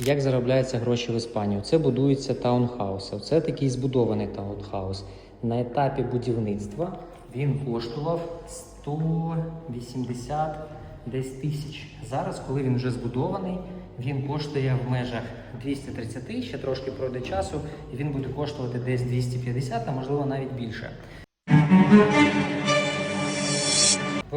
Як заробляються гроші в Іспанії? Це будуються таунхауси. Це такий збудований таунхаус. На етапі будівництва він коштував 180 десь тисяч. Зараз, коли він вже збудований, він коштує в межах 230, ще трошки пройде часу, і він буде коштувати десь 250, а можливо навіть більше.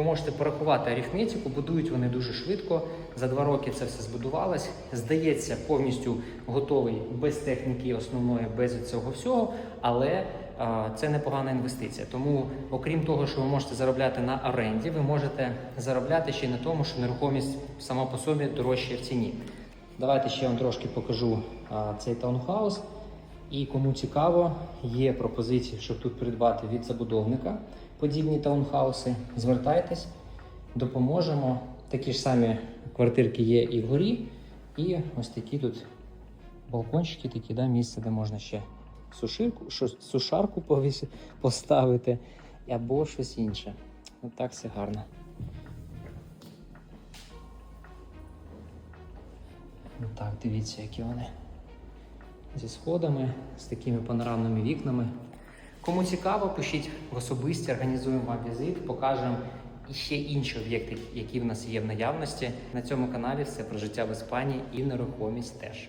Можете порахувати арифметику, будують вони дуже швидко. За два роки це все збудувалось. Здається, повністю готовий без техніки основної, без цього всього. Але а, це непогана інвестиція. Тому, окрім того, що ви можете заробляти на оренді, ви можете заробляти ще й на тому, що нерухомість сама по собі дорожчає в ціні. Давайте ще вам трошки покажу а, цей таунхаус. І кому цікаво, є пропозиції, щоб тут придбати від забудовника подібні таунхауси. Звертайтесь, допоможемо. Такі ж самі квартирки є і вгорі. І ось такі тут балкончики, такі, да, місце, де можна ще суширку, сушарку поставити або щось інше. От так все гарно. Так, дивіться, які вони зі сходами, з такими панорамними вікнами. Кому цікаво, пишіть в особисті, організуємо вам візит, покажемо і ще інші об'єкти, які в нас є в наявності. На цьому каналі все про життя в Іспанії і нерухомість теж.